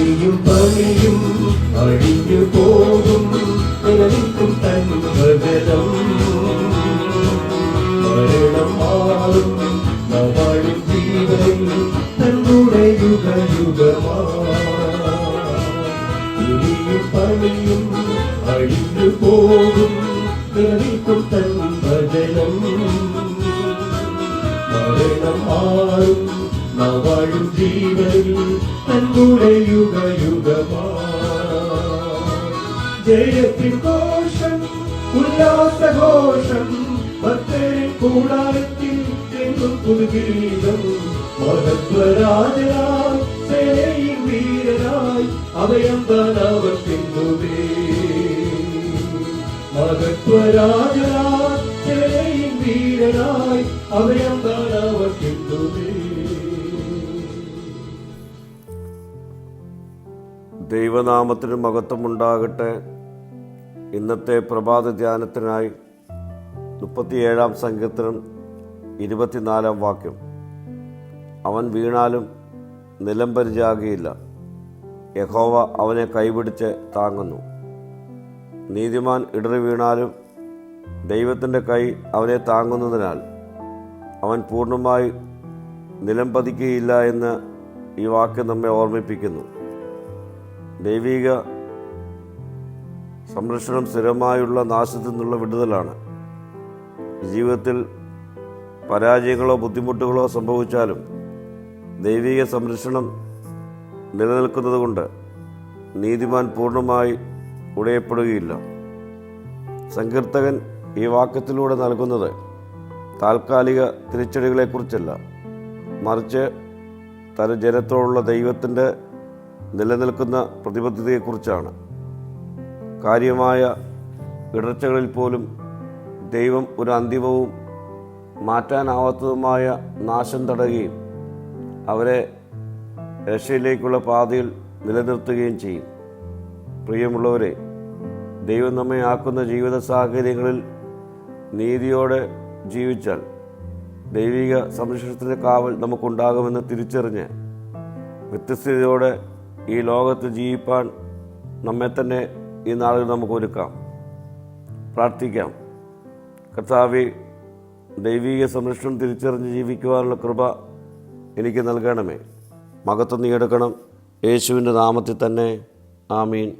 அழியும் பணியும் அழிந்து போகும் நிலவிக்கும் தன்பகதம் மரணம் மாறும் நவாழும் தீவை தன்னுடைய யுக யுகமா இனியும் பணியும் அழிந்து போகும் நிலவிக்கும் தன்பகதம் மரணம் மாறும் നവാഴും ജീവനിൽ തങ്ങളുടെ യുഗ ജയത്തിൻ ഘോഷം ഉല്ലാസഘോഷം ഭക്തരിൻ കൂടാരത്തിൽ എന്നും പുതുഗീതം മഹത്വരാജനായി സേനയിൽ വീരനായി അഭയം താനവർ പിന്തുടേ മഹത്വരാജനായി സേനയിൽ വീരനായി അഭയം താനവർ ദൈവനാമത്തിന് മഹത്വമുണ്ടാകട്ടെ. ഇന്നത്തെ പ്രഭാത ധ്യാനത്തിനായി മുപ്പത്തിയേഴാം സങ്കീർത്തനം ഇരുപത്തിനാലാം വാക്യം. അവൻ വീണാലും നിലം പരിചാകിയില്ല. യഹോവ അവനെ കൈപിടിച്ച് താങ്ങുന്നു. നീതിമാൻ ഇടറി വീണാലും ദൈവത്തിന്റെ കൈ അവനെ താങ്ങുന്നതിനാൽ അവൻ പൂർണമായി നിലം പതിക്കുകയില്ല എന്ന് ഈ വാക്യം നമ്മെ ഓർമ്മിപ്പിക്കുന്നു. ദൈവിക സംരക്ഷണം സ്ഥിരമായുള്ള നാശത്തിൽ നിന്നുള്ള വിടുതലാണ്. ജീവിതത്തിൽ പരാജയങ്ങളോ ബുദ്ധിമുട്ടുകളോ സംഭവിച്ചാലും ദൈവിക സംരക്ഷണം നിലനിൽക്കുന്നതുകൊണ്ട് നീതിമാൻ പൂർണമായി ഉടയപ്പെടുകയില്ല. സങ്കീർത്തകൻ ഈ വാക്യത്തിലൂടെ നൽകുന്നത് താൽക്കാലിക തിരിച്ചടികളെക്കുറിച്ചല്ല. മറിച്ച് തന്റെ ജനത്തോടുള്ള ദൈവത്തിന്റെ നിലനിൽക്കുന്ന പ്രതിബദ്ധതയെക്കുറിച്ചാണ്. കാര്യമായ ഇടർച്ചകളിൽ പോലും ദൈവം ഒരു അന്തിമവും മാറ്റാനാവാത്തതുമായ നാശം തടയുകയും അവരെ രക്ഷയിലേക്കുള്ള പാതയിൽ നിലനിർത്തുകയും ചെയ്യും. പ്രിയമുള്ളവരെ ദൈവം നമ്മെ ആക്കുന്ന ജീവിത സാഹചര്യങ്ങളിൽ നീതിയോടെ ജീവിച്ചാൽ ദൈവിക സംരക്ഷണത്തിന്റെ കാവൽ നമുക്കുണ്ടാകുമെന്ന് തിരിച്ചറിഞ്ഞ് വ്യത്യസ്തതയോടെ ഈ ലോകത്ത് ജീവിപ്പാൻ നമ്മെ തന്നെ ഈ നാളിൽ നമുക്ക് ഒരുക്കാം. പ്രാർത്ഥിക്കാം. കർത്താവി ദൈവീക സംരക്ഷണം തിരിച്ചറിഞ്ഞ് ജീവിക്കുവാനുള്ള കൃപ എനിക്ക് നൽകണമേ. മകത്വം നീ എടുക്കണം. യേശുവിന്റെ നാമത്തിൽ തന്നെ. ആമീൻ.